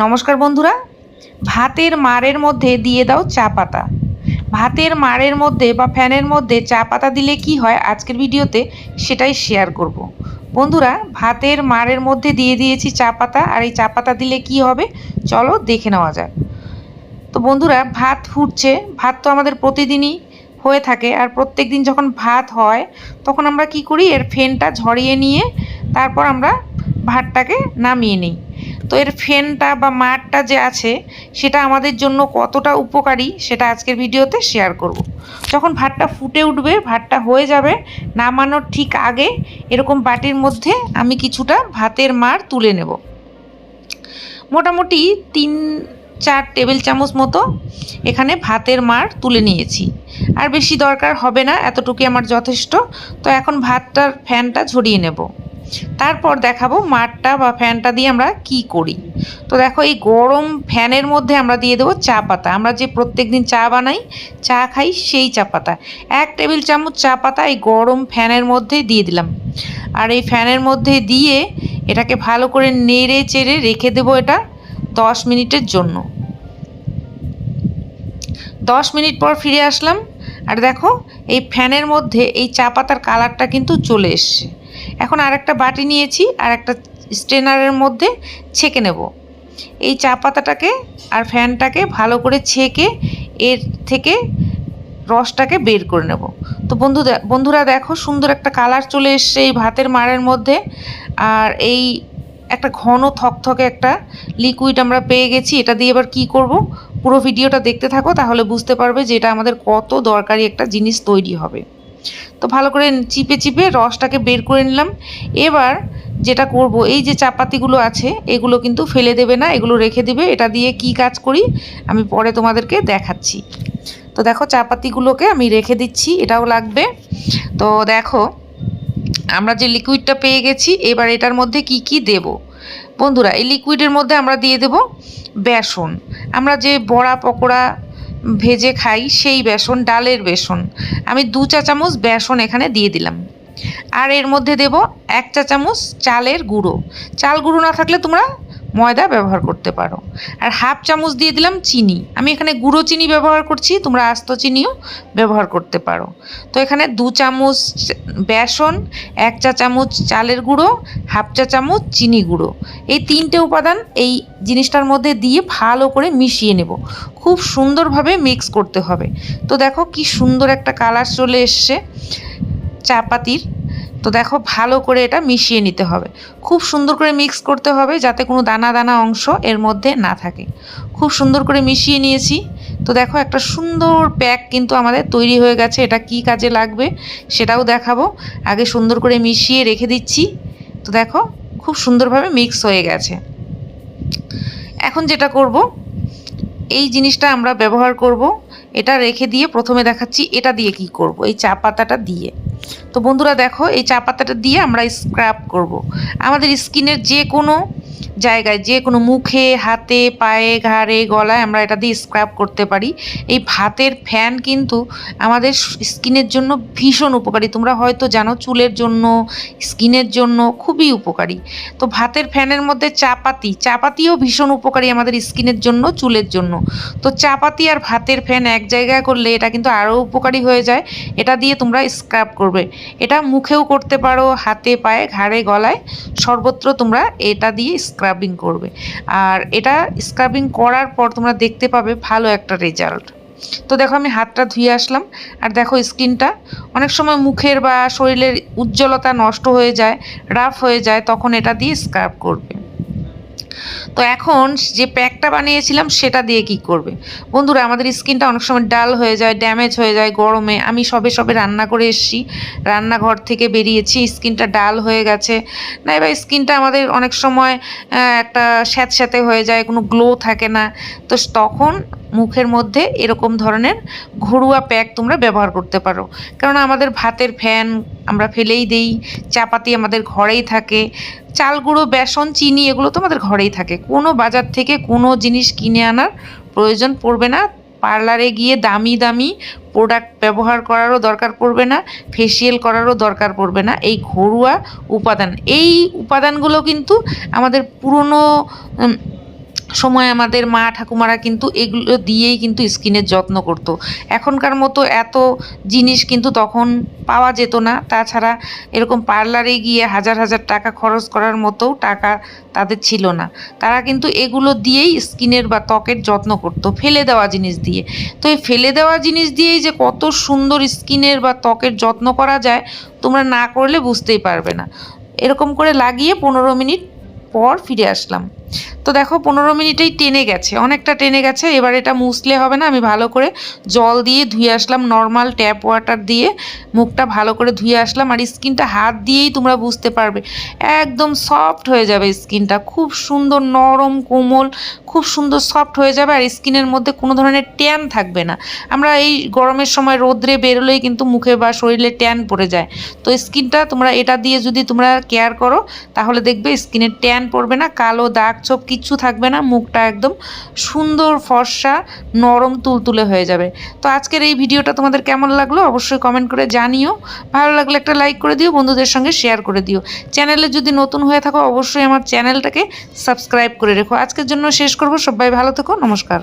নমস্কার বন্ধুরা। ভাতের মারের মধ্যে দিয়ে দাও চা পাতা। ভাতের মারের মধ্যে বা ফ্যানের মধ্যে চা পাতা দিলে কি হয় আজকের ভিডিওতে সেটাই শেয়ার করব। বন্ধুরা, ভাতের মারের মধ্যে দিয়ে দিয়েছি চা পাতা আর এই চা পাতা দিলে কি হবে? চলো দেখে নেওয়া যাক। তো বন্ধুরা, ভাত ফুটছে। ভাত তো আমাদের প্রতিদিনই হয়ে থাকে আর প্রত্যেক দিন যখন ভাত হয়, তখন আমরা কি করি? এর ফেনটা ঝরিয়ে নিয়ে তারপর আমরা ভাতটাকে নামিয়ে নিই। তো এর ফেনটা বা মাঠটা যে আছে, সেটা আমাদের জন্য কতটা উপকারী, সেটা আজকের ভিডিওতে শেয়ার করব। যখন ভাতটা ফুটে উঠবে, ভাতটা হয়ে যাবে, নামানোর ঠিক আগে এরকম বাটির মধ্যে আমি কিছুটা ভাতের মার তুলে নেব। মোটামুটি তিন, চার টেবিল চামচ মতো এখানে ভাতের মার তুলে নিয়েছি। আর বেশি দরকার হবে না, এতটুকুই আমার যথেষ্ট। তো এখন ভাতটার ফ্যানটা ঝরিয়ে নেব। তারপর দেখাবো মাঠটা বা ফ্যানটা দিয়ে আমরা কি করি। তো দেখো এই গরম ফ্যানের মধ্যে আমরা দিয়ে দেবো চা পাতা। আমরা যে প্রত্যেক দিন চা বানাই, চা খাই সেই চা পাতা। এক টেবিল চামচ চা পাতা এই গরম ফ্যানের মধ্যে দিয়ে দিলাম। আর এই ফ্যানের মধ্যে দিয়ে এটাকে ভালো করে নেড়ে চেড়ে রেখে দেবো এটা দশ মিনিটের জন্য। দশ মিনিট পর ফিরে আসলাম। আর দেখো এই ফ্যানের মধ্যে এই চা পাতার কালারটা কিন্তু চলে এসছে। এখন আর একটা বাটি নিয়েছি আর একটা স্ট্রেনারের মধ্যে ছেঁকে নেব। এই চা পাতাটাকে আর ফ্যানটাকে ভালো করে ছেঁকে এর থেকে রসটাকে বের করে নেব। তো বন্ধু বন্ধুরা দেখো সুন্দর একটা কালার চলে এসছে এই ভাতের মারের মধ্যে। আর এই একটা ঘন থকথকে একটা লিকুইড আমরা পেয়ে গেছি, এটা দিয়ে এবার কি করব? পুরো ভিডিওটা দেখতে থাকো, তাহলে বুঝতে পারবে যে এটা আমাদের কত দরকারি একটা জিনিস তৈরি হবে। তো ভালো করে চিপে চিপে রসটাকে বের করে নিলাম। এবার যেটা করব, এই যে চাপাতিগুলো আছে, এগুলো কিন্তু ফেলে দেবে না, এগুলো রেখে দেবে। এটা দিয়ে কি কাজ করি, আমি পরে তোমাদেরকে দেখাচ্ছি। তো দেখো, চাপাতিগুলোকে আমি রেখে দিচ্ছি, এটাও লাগবে। তো দেখো, আমরা যে লিকুইডটা পেয়ে গেছি, এবার এটার মধ্যে কি কি দেব? বন্ধুরা, এই লিকুইডের মধ্যে আমরা দিয়ে দেব বেসন। আমরা যে বড়া, পকোড়া ভেজে খাই সেই বেসন ডালের বেসন। আমি দু চা চামচ বেসন এখানে দিয়ে দিলাম। আর এর মধ্যে দেব এক চা চামচ চালের গুঁড়ো। চাল গুঁড়ো না থাকলে তোমরা ময়দা ব্যবহার করতে পারো। আর হাফ চামচ দিয়ে দিলাম চিনি। আমি এখানে গুঁড়ো চিনি ব্যবহার করছি, তোমরা আস্ত চিনিও ব্যবহার করতে পারো। তো এখানে দু চামচ বেসন, এক চা চামচ চালের গুঁড়ো, হাফ চা চামচ চিনি গুঁড়ো। এই তিনটে উপাদান এই জিনিসটার মধ্যে দিয়ে ভালো করে মিশিয়ে নেব। খুব সুন্দরভাবে মিক্স করতে হবে। তো দেখো কি সুন্দর একটা কালার চলে এসছে। চাপাতির তো দেখো ভালো করে এটা মিশিয়ে নিতে হবে। খুব সুন্দর করে মিক্স করতে হবে যাতে কোনো দানা দানা অংশ এর মধ্যে না থাকে। খুব সুন্দর করে মিশিয়ে নিয়েছি। তো দেখো একটা সুন্দর প্যাক কিন্তু আমাদের তৈরি হয়ে গেছে। এটা কি কাজে লাগবে সেটাও দেখাবো। আগে সুন্দর করে মিশিয়ে রেখে দিচ্ছি। তো দেখো খুব সুন্দরভাবে মিক্স হয়ে গেছে। এখন যেটা করব, এই জিনিসটা আমরা ব্যবহার করব। এটা রেখে দিয়ে প্রথমে দেখাচ্ছি এটা দিয়ে কি করব। এই চা পাতাটা দিয়ে। তো বন্ধুরা দেখো এই চা পাতাটা দিয়ে আমরা স্ক্রাব করব। আমাদের স্কিনের যে কোনো জায়গায়, যে কোনো মুখে, হাতে, পায়ে, ঘাড়ে, গলায় আমরা এটা দিয়ে স্ক্রাব করতে পারি। এই ভাতের ফ্যান কিন্তু আমাদের স্কিনের জন্য ভীষণ উপকারী। তোমরা হয়তো জানো চুলের জন্য, স্কিনের জন্য খুবই উপকারী। তো ভাতের ফ্যানের মধ্যে চাপাতি। চাপাতিও ভীষণ উপকারী আমাদের স্কিনের জন্য, চুলের জন্য। তো চাপাতি আর ভাতের ফ্যান এক জায়গায় করলে এটা কিন্তু আরও উপকারী হয়ে যায়। এটা দিয়ে তোমরা স্ক্রাব করবে। এটা মুখেও করতে পারো, হাতে, পায়ে, ঘাড়ে, গলায়। সর্বত্র তোমরা এটা দিয়ে স্ক্রাবিং করবে। আর এটা স্ক্রাবিং করার পর তোমরা দেখতে পাবে ভালো একটা রেজাল্ট তো দেখো আমি হাতটা ধুয়ে আসলাম, আর দেখো স্কিনটা অনেক সময় মুখের বা শরীরের উজ্জ্বলতা নষ্ট হয়ে যায় রাফ হয়ে যায়, তখন এটা দিয়ে স্ক্রাব করবে। তো এখন যে প্যাকটা বানিয়েছিলাম সেটা দিয়ে কি করবে? বন্ধুরা, আমাদের স্কিনটা অনেক সময় ডাল হয়ে যায়, ড্যামেজ হয়ে যায় গরমে। আমি সবে সবে রান্না করে এসেছি। রান্নাঘর থেকে বেরিয়েছি, স্কিনটা ডাল হয়ে গেছে। না, এবার স্কিনটা আমাদের অনেক সময় একটা স্যাঁতস্যাঁতে হয়ে যায়, কোনো গ্লো থাকে না। তো তখন মুখের মধ্যে এরকম ধরনের ঘরোয়া প্যাক তোমরা ব্যবহার করতে পারো। কারণ আমাদের ভাতের ফ্যান আমরা ফেলেই দেই, চাপাতি আমাদের ঘরেই থাকে চাল গুঁড়ো বেসন, চিনি এগুলো তো আমাদের ঘরেই থাকে। কোনো বাজার থেকে কোনো জিনিস কিনে আনার প্রয়োজন পড়বে না। পার্লারে গিয়ে দামি দামি প্রোডাক্ট ব্যবহার করারও দরকার পড়বে না, ফেসিয়াল করারও দরকার পড়বে না। এই ঘরোয়া উপাদান, এই উপাদানগুলো কিন্তু আমাদের পুরনো সময় আমাদের মা ঠাকুমারা কিন্তু এগুলো দিয়েই কিন্তু স্কিনের যত্ন করত। এখনকার মতো এত জিনিস কিন্তু তখন পাওয়া যেত না। তাছাড়া এরকম পার্লারে গিয়ে হাজার হাজার টাকা খরচ করার মতো টাকা তাদের ছিল না। তারা কিন্তু এগুলো দিয়েই স্কিনের বা ত্বকের যত্ন করতো, ফেলে দেওয়া জিনিস দিয়ে। তো এই ফেলে দেওয়া জিনিস দিয়েই যে কত সুন্দর স্কিনের বা ত্বকের যত্ন করা যায়, তোমরা না করলে বুঝতেই পারবে না। এরকম করে লাগিয়ে পনেরো মিনিট পর ফিরে আসলাম। তো দেখো পনেরো মিনিটেই টেনে গেছে, অনেকটা টেনে গেছে, এবার এটা মুছলে হবে না, আমি ভালো করে জল দিয়ে ধুয়ে আসলাম নর্মাল ট্যাপ ওয়াটার দিয়ে মুখটা ভালো করে ধুয়ে আসলাম, আর স্কিনটা হাত দিয়েই তোমরা বুঝতে পারবে, একদম সফট হয়ে যাবে স্কিনটা, খুব সুন্দর নরম, কোমল, খুব সুন্দর সফট হয়ে যাবে, আর স্কিনের মধ্যে কোনো ধরনের ট্যান থাকবে না। আমরা এই গরমের সময় রোদ্রে বেরোলেই কিন্তু মুখে বা শরীরে ট্যান পড়ে যায়। তো স্কিনটা তোমরা এটা দিয়ে যদি তোমরা কেয়ার করো, তাহলে দেখবে স্কিনের ট্যান পড়বে না, কালো দাগ ছোপ কিচ্ছু থাকবে না, মুখটা একদম সুন্দর ফর্সা, নরম তুলতুলে হয়ে যাবে। তো আজকের এই ভিডিওটা তোমাদের কেমন লাগল অবশ্যই কমেন্ট করে জানিও। ভালো লাগলে একটা লাইক করে দিও, বন্ধুদের সঙ্গে শেয়ার করে দিও। চ্যানেলে যদি নতুন হয়ে থাকো, অবশ্যই আমার চ্যানেলটাকে সাবস্ক্রাইব করে রেখো। আজকের জন্য শেষ করব, সবাই ভালো থেকো, নমস্কার।